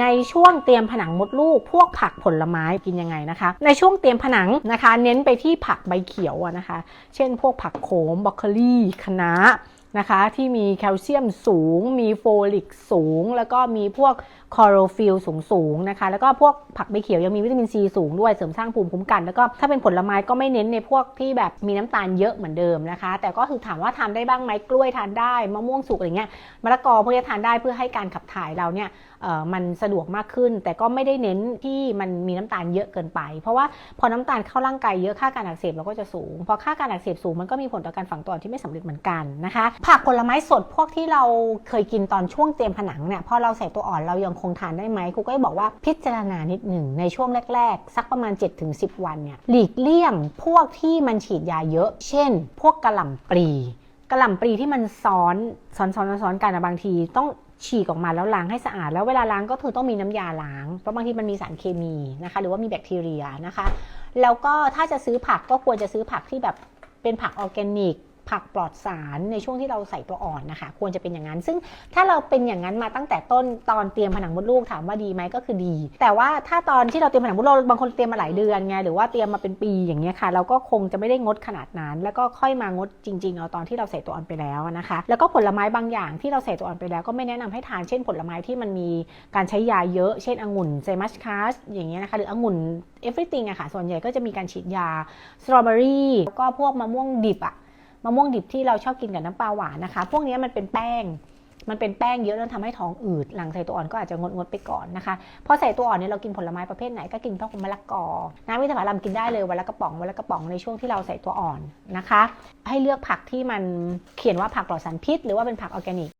ในช่วงเตรียมผนังมดลูก พวกผักผลไม้กินยังไงนะคะ ในช่วงเตรียมผนังนะคะ เน้นไปที่ผักใบเขียวนะคะ เช่น พวกผักโขมบรอกโคลีคะน้า นะคะ ที่มีแคลเซียมสูง มีโฟลิกสูง แล้วก็มีพวกคอโรฟิลสูงสูงๆนะคะ แล้วก็พวกผักใบเขียวยังมีวิตามินซีสูงด้วยเสริมสร้างภูมิคุ้มกัน แล้วก็ถ้าเป็นผลไม้ก็ไม่เน้นในพวกที่แบบมีน้ำตาลเยอะเหมือนเดิมนะคะ แต่ก็คือถามว่าทานได้บ้างไหมกล้วยทานได้มะม่วงสุกอะไรเงี้ยมะละกอพวกนี้ทานได้เพื่อให้การขับถ่ายเราเนี่ยมันสะดวกมากขึ้น แต่ก็ไม่ได้เน้นที่มันมีน้ำตาลเยอะเกินไป เพราะว่าพอน้ำตาลเข้าร่างกายเยอะค่าการอักเสบเราก็จะสูง พอค่าการอักเสบสูงมันก็มีผลต่อการฝังตัวที่ไม่สำเร็จเหมือนกันนะคะผักผลไม้สดพวกที่เราเคยกินตอนช่วงเตรียมผนังเนี่ยพอเราใส่ตัวอ่อนเรายังคงทานได้ไหมครูก็บอกว่าพิจารณานิดหนึ่งในช่วงแรก ๆ สักประมาณ 7-10 วันเนี่ยหลีกเลี่ยงพวกที่มันฉีดยาเยอะ เช่น พวกกระหล่ำปลีกระหล่ำปลีที่มันซ้อนซ้อนซ้อนซ้อนกันอะบางทีต้องฉีกออกมาแล้วล้างให้สะอาด แล้วเวลาล้างก็คือต้องมีน้ำยาล้าง เพราะบางทีมันมีสารเคมีนะคะ หรือว่ามีแบคทีเรียนะคะ แล้วก็ถ้าจะซื้อผักก็ควรจะซื้อผักที่แบบเป็นผักออร์แกนิก ผักปลอดสารในช่วงที่เราใส่ตัวอ่อนนะคะ ควรจะเป็นอย่างนั้น ซึ่งถ้าเราเป็นอย่างนั้นมาตั้งแต่ต้นตอนเตรียมผนังมดลูกถามว่าดีไหมก็คือดี แต่ว่าถ้าตอนที่เราเตรียมผนังมดลูกบางคนเตรียมมาหลายเดือนไงหรือว่าเตรียมมาเป็นปีอย่างเงี้ยค่ะ เราก็คงจะไม่ได้งดขนาดนั้น แล้วก็ค่อยมางดจริงๆเอาตอนที่เราใส่ตัวอ่อนไปแล้วนะคะ แล้วก็ผลไม้บางอย่างที่เราใส่ตัวอ่อนไปแล้วก็ไม่แนะนำให้ทานเช่นผลไม้ที่มันมีการใช้ยาเยอะ เช่นองุ่นไซมัสคัสอย่างเงี้ยนะคะหรือองุ่น everything อะค่ะส่วนใหญ่ก็จะมีการฉีดยาสตรอเบอรี่แล้วก็พวกมะม่วงดิบอะ มะม่วงดิบที่เราชอบกินกับน้ำปลาหวานนะคะ พวกนี้มันเป็นแป้ง มันเป็นแป้งเยอะแล้วทำให้ท้องอืด หลังใส่ตัวอ่อนก็อาจจะงดงดไปก่อนนะคะ พอใส่ตัวอ่อนเนี่ยเรากินผลไม้ประเภทไหนก็กินพวกมะละกอ น้ำมิตามินลำกินได้เลยวันละกระป๋องวันละกระป๋องในช่วงที่เราใส่ตัวอ่อนนะคะ ให้เลือกผักที่มันเขียนว่าผักปลอดสารพิษ หรือว่าเป็นผักออร์แกนิก